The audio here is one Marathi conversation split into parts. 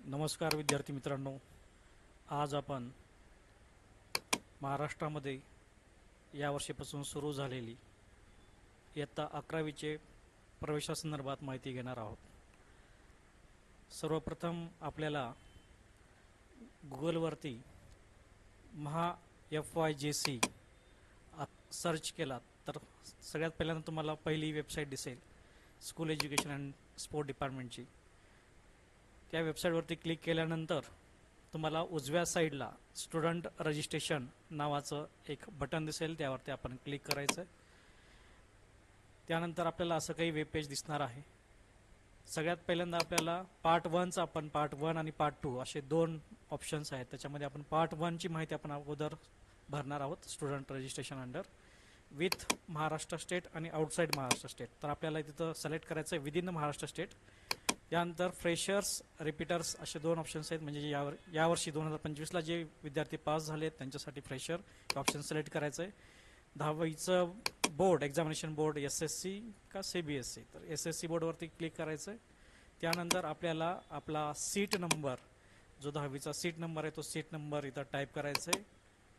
नमस्कार विद्यार्थी मित्रांनो. आज आपण महाराष्ट्रामध्ये या वर्षीपासून सुरू झालेली इयत्ता अकरावीचे प्रवेशासंदर्भात माहिती घेणार आहोत. सर्वप्रथम आपल्याला गुगलवरती Maha F Y J C search केलात तर सगळ्यात पहिल्यांदा तुम्हाला पहिली वेबसाईट दिसेल. स्कूल एज्युकेशन अँड स्पोर्ट डिपार्टमेंटची. त्या वेबसाईटवरती क्लिक केल्यानंतर तुम्हाला उजव्या साईडला स्टुडंट रजिस्ट्रेशन नावाचं एक बटन दिसेल त्यावरती आपण क्लिक करायचं. त्यानंतर आपल्याला असं काही वेब पेज दिसणार आहे. सगळ्यात पहिल्यांदा आपल्याला पार्ट वनचं आपण पार्ट वन आणि पार्ट टू असे दोन ऑप्शन्स आहेत. त्याच्यामध्ये आपण पार्ट वनची माहिती आपण अगोदर भरणार आहोत student registration under. With Maharashtra state आणि आउटसाईड महाराष्ट्र स्टेट तर आपल्याला तिथं सिलेक्ट करायचं आहे विदिन महाराष्ट्र स्टेट त्यानंतर फ्रेशर्स रिपीटर्स असे दोन ऑप्शन्स आहेत. म्हणजे यावर यावर्षी दोन हजार पंचवीसला जे विद्यार्थी पास झाले आहेत त्यांच्यासाठी फ्रेशर हे ऑप्शन सिलेक्ट करायचं आहे दहावीचं board examination board S S C का सी बी एस सी तर एस एस सी बोर्डवरती क्लिक करायचं आहे त्यानंतर आपल्याला आपला सीट नंबर जो दहावीचा सीट नंबर आहे तो सीट नंबर इथं टाईप करायचा आहे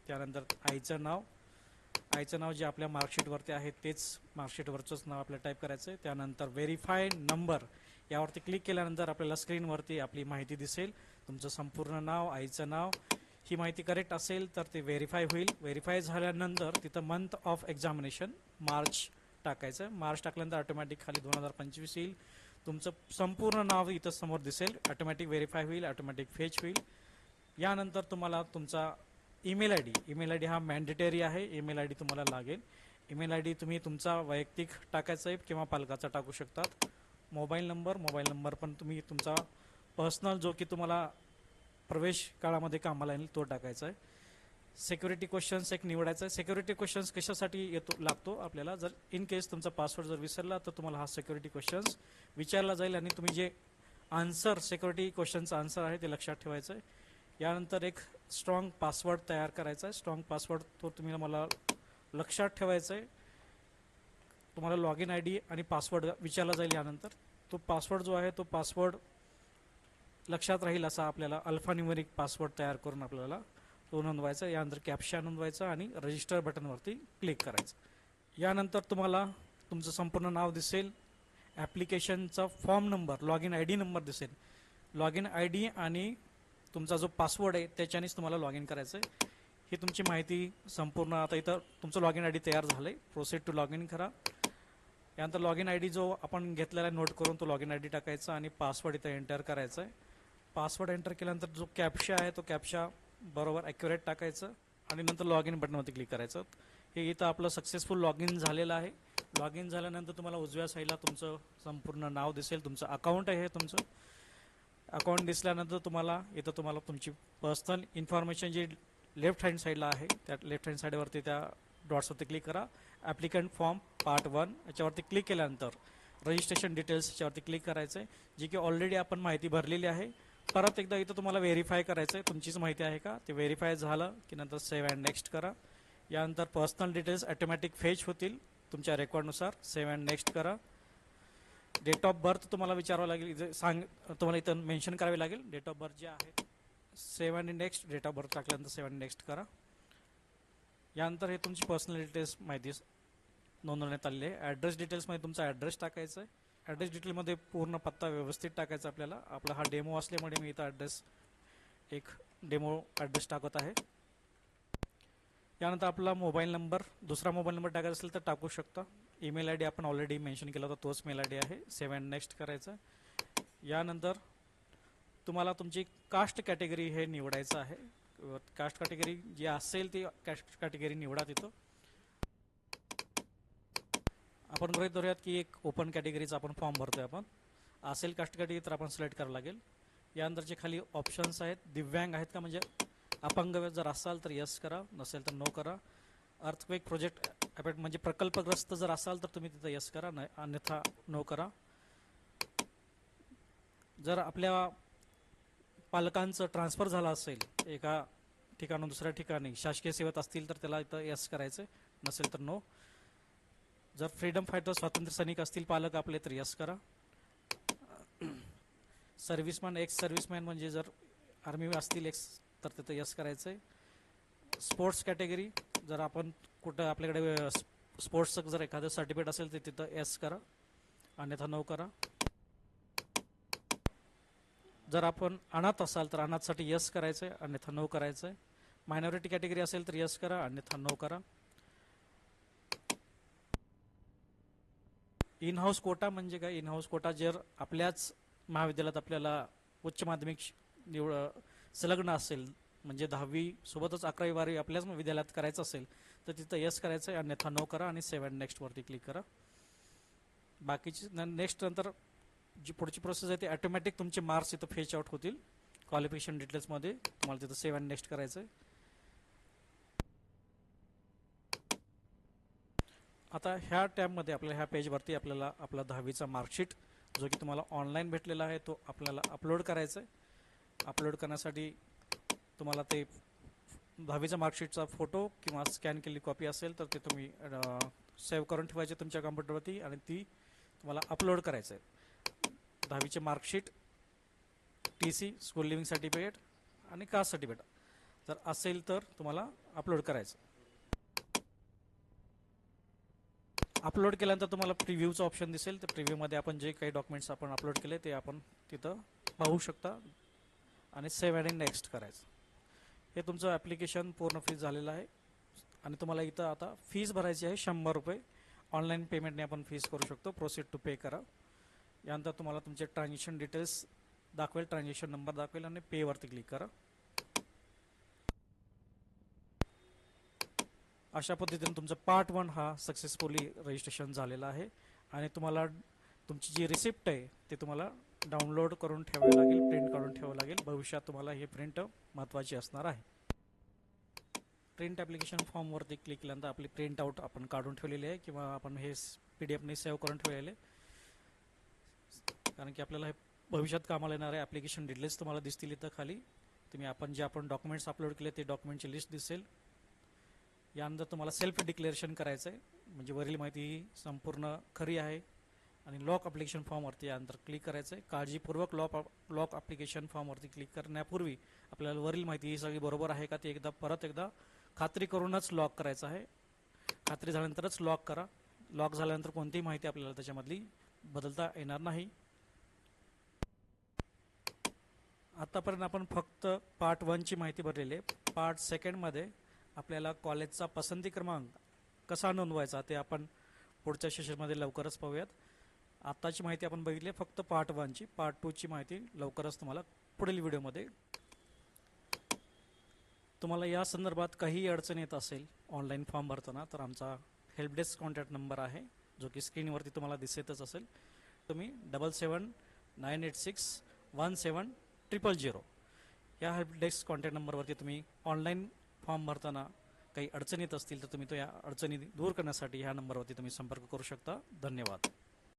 त्यानंतर आईचं नाव आईचं नाव जे आपल्या मार्कशीटवरती आहे तेच मार्कशीटवरचंच नाव आपल्याला टाईप करायचं आहे त्यानंतर व्हेरीफाय नंबर यावरती क्लिक केल्यानंतर आपल्याला स्क्रीनवरती आपली माहिती दिसेल. तुमचं संपूर्ण नाव आईचं नाव ही माहिती करेक्ट असेल तर ते व्हेरीफाय होईल. व्हेरीफाय झाल्यानंतर तिथं मंथ ऑफ एक्झामिनेशन मार्च टाकायचं. मार्च टाकल्यानंतर ऑटोमॅटिक खाली दोन हजार पंचवीस येईल. तुमचं संपूर्ण नाव इथं समोर दिसेल. ऑटोमॅटिक व्हेरीफाय होईल ऑटोमॅटिक फेच होईल. यानंतर तुम्हाला तुमचा email I D. Email I D हा मॅन्डेटरी आहे. ईमेल आय डी तुम्हाला लागेल. ईमेल आय डी तुम्ही तुमचा वैयक्तिक टाकायचा आहे किंवा पालकाचा टाकू शकतात. मोबाईल नंबर मोबाईल नंबर पण तुम्ही तुमचा पर्सनल जो की तुम्हाला प्रवेश काळामध्ये कामाला येईल तो टाकायचा आहे. सिक्युरिटी क्वेश्चन्स एक निवडायचा आहे. सिक्युरिटी क्वेश्चन्स कशासाठी येतो लागतो आपल्याला? जर इन केस तुमचा पासवर्ड जर विसरला तर तुम्हाला हा सिक्युरिटी क्वेश्चन्स विचारला जाईल आणि तुम्ही जे आन्सर सिक्युरिटी क्वेश्चनचा आन्सर आहे ते लक्षात ठेवायचं आहे. यानंतर एक स्ट्रॉंग पासवर्ड तयार करायचा आहे. स्ट्रॉंग पासवर्ड तो तुम्ही मला लक्षात ठेवायचा आहे. तुम्हाला लॉग इन आय डी आणि पासवर्ड विचारला जाईल यानंतर. तो पासवर्ड जो आहे तो पासवर्ड लक्षात राहील असा आपल्याला अल्फान्युमेरिक पासवर्ड तयार करून आपल्याला तो नोंदवायचा यानंतर कॅप्शा नोंदवायचा आणि रजिस्टर बटनवरती क्लिक करायचं. यानंतर तुम्हाला तुमचं संपूर्ण नाव दिसेल. ॲप्लिकेशनचा form number log in I D number दिसेल. लॉग इन आय डी आणि तुमचा जो पासवर्ड आहे त्याच्यानेच तुम्हाला लॉग इन करायचं आहे. ही तुमची माहिती संपूर्ण आता इथं तुमचं लॉग इन आय डी तयार झालं आहे प्रोसेड टू लॉग इन करा. यानंतर लॉग इन आय डी जो आपण घेतलेला आहे नोट करून तो लॉग इन आय डी टाकायचा आणि पासवर्ड इथं एंटर करायचा आहे. पासवर्ड एंटर केल्यानंतर जो कॅप्शा आहे तो कॅप्शा बरोबर ॲक्युरेट टाकायचं आणि नंतर लॉग इन बटनवरती क्लिक करायचं. हे इथं आपलं सक्सेसफुल लॉग इन झालेलं आहे. लॉग इन झाल्यानंतर तुम्हाला उजव्या साईडला तुमचं संपूर्ण नाव दिसेल तुमचं अकाउंट आहे हे तुमचं. अकाउंट दिसल्यानंतर तुम्हाला इथं तुम्हाला तुमची पर्सनल इन्फॉर्मेशन जी लेफ्ट हँड साईडला आहे त्या लेफ्ट हँड साईडवरती त्या डॉट्सवरती क्लिक करा. ॲप्लिकंट फॉर्म पार्ट वन याच्यावरती क्लिक केल्यानंतर रजिस्ट्रेशन डिटेल्स याच्यावरती क्लिक करायचं आहे जी की ऑलरेडी आपण माहिती भरलेली आहे. परत एकदा इथं तुम्हाला व्हेरीफाय करायचं आहे तुमचीच माहिती आहे का? ते व्हेरीफाय झालं की नंतर सेव्ह अँड नेक्स्ट करा. यानंतर पर्सनल डिटेल्स ॲटोमॅटिक फेच होतील तुमच्या रेकॉर्डनुसार सेव्ह अँड नेक्स्ट करा. डेट ऑफ बर्थ तुम्हाला विचारावं लागेल. इथे सांग तुम्हाला इथं मेन्शन करावे लागेल. डेट ऑफ बर्थ जे आहे सेव्ह आणि नेक्स्ट डेट ऑफ बर्थ टाकल्यानंतर सेव्ह नेक्स्ट करा. यानंतर हे तुमची पर्सनल डिटेल्स माहिती नोंदवण्यात आलेली आहे. ॲड्रेस डिटेल्समध्ये तुमचा ॲड्रेस टाकायचा आहे ॲड्रेस डिटेलमध्ये पूर्ण पत्ता व्यवस्थित टाकायचा आपल्याला. आपला हा डेमो असल्यामुळे मी इथं ॲड्रेस एक डेमो ॲड्रेस टाकत आहे. यानंतर आपला मोबाईल नंबर दुसरा मोबाईल नंबर टाकायचा असेल तर टाकू शकता. ईमेल आय डी आपण ऑलरेडी मेन्शन केला होता तोच मेल आय डी आहे. सेव्ह अँड नेक्स्ट करायचं. यानंतर तुम्हाला तुमची कास्ट कॅटेगरी हे निवडायचं आहे. कास्ट कॅटेगरी जी असेल ती कास्ट कॅटेगरी निवडा तिथं. आपण गृहित धरूयात की एक ओपन कॅटेगरीचा आपण फॉर्म भरतोय आपण. असेल कास्ट कॅटेगरी तर आपण सिलेक्ट करावं लागेल. यानंतरचे खाली ऑप्शन्स आहेत. दिव्यांग आहेत का? म्हणजे अपंग जर असाल तर यस करा. नसेल तर नो करा. अर्थक्वेक प्रोजेक्ट अपेट म्हणजे प्रकल्पग्रस्त जर असाल तर तुम्ही तिथं यस करा न अन्यथा नो करा. जर आपल्या पालकांचं ट्रान्सफर झालं असेल एका ठिकाणून दुसऱ्या ठिकाणी शासकीय सेवेत असतील तर त्याला इथं यस करायचं नसेल तर नो जर फ्रीडम फायटर स्वातंत्र्य सैनिक असतील पालक आपले तर यस करा. सर्व्हिसमॅन एक्स सर्व्हिसमॅन म्हणजे जर आर्मी असतील एक्स तर तिथं यस करायचं आहे स्पोर्ट्स कॅटेगरी जर आपण कुठं आपल्याकडे स्पोर्ट्सचं जर एखादं सर्टिफिकेट असेल तर तिथं एस करा अन्यथा नो करा. जर आपण अनाथ असाल तर अनाथसाठी यस करायचं आहे अन्यथा नो करायचं आहे मायनॉरिटी कॅटेगरी असेल तर यस करा अन्यथा नो करा. इन हाऊस कोटा म्हणजे काय? इन हाऊस कोटा जर आपल्याच महाविद्यालयात आपल्याला उच्च माध्यमिक निवड संलग्न असेल म्हणजे दहावी सोबतच अकरावी बारावी आपल्याच विद्यालयात करायचं असेल तर तिथं यस करायचं आहे अन्यथा नो करा आणि सेवन नेक्स्टवरती क्लिक करा. बाकीची नेक्स्ट नंतर जी पुढची प्रोसेस आहे ती ॲटोमॅटिक तुमचे मार्क्स इथं फेच आउट होतील. क्वालिफिकेशन डिटेल्समध्ये तुम्हाला तिथं सेवन नेक्स्ट करायचं आहे आता ह्या टॅबमध्ये आपल्या ह्या पेजवरती आपल्याला आपला दहावीचा मार्कशीट जो की तुम्हाला ऑनलाईन भेटलेला आहे तो आपल्याला अपलोड करायचा आहे अपलोड करण्यासाठी तुम्हाला ते दहावीचा मार्कशीटचा फोटो किंवा स्कॅन केलेली कॉपी असेल तर ते तुम्ही सेव्ह करून ठेवायचे तुमच्या कम्प्युटरवरती आणि ती तुम्हाला अपलोड करायचं आहे दहावीचे marksheet T C school leaving certificate आणि कास्ट सर्टिफिकेट जर असेल तर तुम्हाला अपलोड करायचं. अपलोड केल्यानंतर तुम्हाला प्रिव्ह्यूचं ऑप्शन दिसेल. तर प्रिव्ह्यूमध्ये आपण जे काही डॉक्युमेंट्स आपण अपलोड केले ते आपण तिथं पाहू शकता. आणि सेव्ह आणि नेक्स्ट करायचं. हे तुमचं ॲप्लिकेशन पूर्ण फीज झालेलं आहे. आणि तुम्हाला इथं आता फीज भरायची आहे शंभर रुपये. ऑनलाईन पेमेंटने आपण फीज करू शकतो. प्रोसीड टू पे करा. यानंतर तुम्हाला तुमचे ट्रान्झॅक्शन डिटेल्स दाखवेल. ट्रान्झॅक्शन नंबर दाखवेल आणि पेवरती क्लिक करा. अशा पद्धतीने तुमचं पार्ट वन हा सक्सेसफुली रजिस्ट्रेशन झालेला आहे. आणि तुम्हाला तुमची जी रिसिप्ट आहे ते तुम्हाला डाउनलोड करून ठेवावे लागेल प्रिंट काढून ठेवावं लागेल. भविष्यात तुम्हाला हे प्रिंट महत्त्वाची असणार आहे. प्रिंट ॲप्लिकेशन फॉर्मवरती क्लिक केल्यानंतर आपली प्रिंट आउट आपण काढून ठेवलेली आहे किंवा आपण हे पी डी एफने सेव्ह करून ठेवलेले. कारण की आपल्याला हे भविष्यात कामाला येणारे ॲप्लिकेशन डिटेल्स तुम्हाला दिसतील इथं खाली. तुम्ही आपण जे आपण डॉक्युमेंट्स अपलोड केले ते डॉक्युमेंटची लिस्ट दिसेल. यानंतर तुम्हाला सेल्फ डिक्लेरेशन करायचं आहे म्हणजे वरील माहिती संपूर्ण खरी आहे. आणि लॉक अप्लिकेशन फॉर्मवरती यानंतर क्लिक करायचं आहे काळजीपूर्वक लॉक लॉक अप्लिकेशन फॉर्मवरती क्लिक करण्यापूर्वी आपल्याला वरील माहिती ही सगळी बरोबर आहे का ती एकदा परत एकदा खात्री करूनच लॉक करायचं आहे. खात्री झाल्यानंतरच लॉक करा. लॉक झाल्यानंतर कोणतीही माहिती आपल्याला त्याच्यामधली बदलता येणार नाही. आतापर्यंत आपण फक्त पार्ट वनची माहिती भरलेली आहे. पार्ट सेकंडमध्ये आपल्याला कॉलेजचा पसंती क्रमांक कसा नोंदवायचा ते आपण पुढच्या सेशनमध्ये लवकरच पाहूयात. आत्ताची माहिती आपण बघितली आहे फक्त पार्ट वनची पार्ट टूची माहिती लवकरच तुम्हाला पुढील व्हिडिओमध्ये तुम्हाला या संदर्भात काही अडचण येत असेल ऑनलाईन फॉर्म भरताना तर आमचा हेल्प डेस्क कॉन्टॅक्ट नंबर आहे जो की स्क्रीनवरती तुम्हाला दिसतच असेल. तुम्ही double seven nine eight six one seven triple zero या हेल्प डेस्क कॉन्टॅक्ट नंबरवरती तुम्ही ऑनलाईन फॉर्म भरताना काही अडचणी येत असतील तर तुम्ही तो या अडचणी दूर करण्यासाठी ह्या नंबरवरती तुम्ही संपर्क करू शकता. धन्यवाद.